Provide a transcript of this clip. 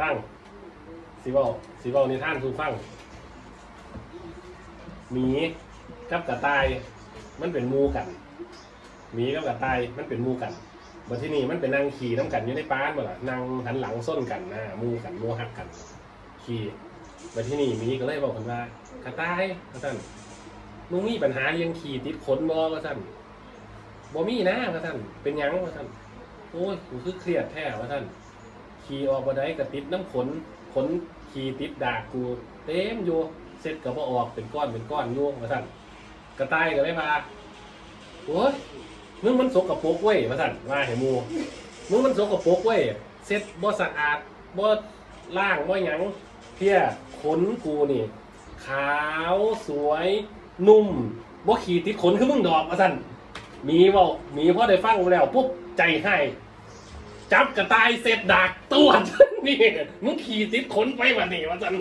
ตั้งสีบอสีบอในท่านทูฟังหมีกับกระต่าย มันเป็นมูกันหมีกับกระต่ายมันเป็นมูกันบัดที่นี่มันเป็นนางขี่น้ำกันอยู่ในป้านบ่ล่ะนางหันหลังส้นกันนะมูกันมูหักกัน ขี่บัดที่นี่หมีก็เลยบอกคนว่ากระต่ายว่าท่านมึงมีปัญหาเรื่องขี่ติดขนบ่ว่าท่านบ่มีนะว่าท่านเป็นยังว่าท่านโอ้ยกูคือเครียดแท้ว่าท่าน ขี่ออกมาได้ก็ติดน้ำขนขนขี่ติดดากกูเต็มอยู่เสร็จก็บ่ออกเป็นก้อนเป็นก้อนอยู่ว่าท่านกระต่ายก็เลยมาโอ้ยมึงมันสกปรกเว้ยว่าท่านว่าให้หมูมึงมันสกปรกเว้ยเสร็จบ่สะอาดบ่ล่างบ่หยังเพี้ยขนกูนี่ ขาวสวย นุ่มบ่ขี่ติดขนคือมึงดอกว่าท่านมีว่ามีพ่อได้ฟังแล้วปุ๊บใจให้ จับกระต่ายเสร็จดักตรวจนี่มึงขี่ติดขนไปวันนี้วะจัน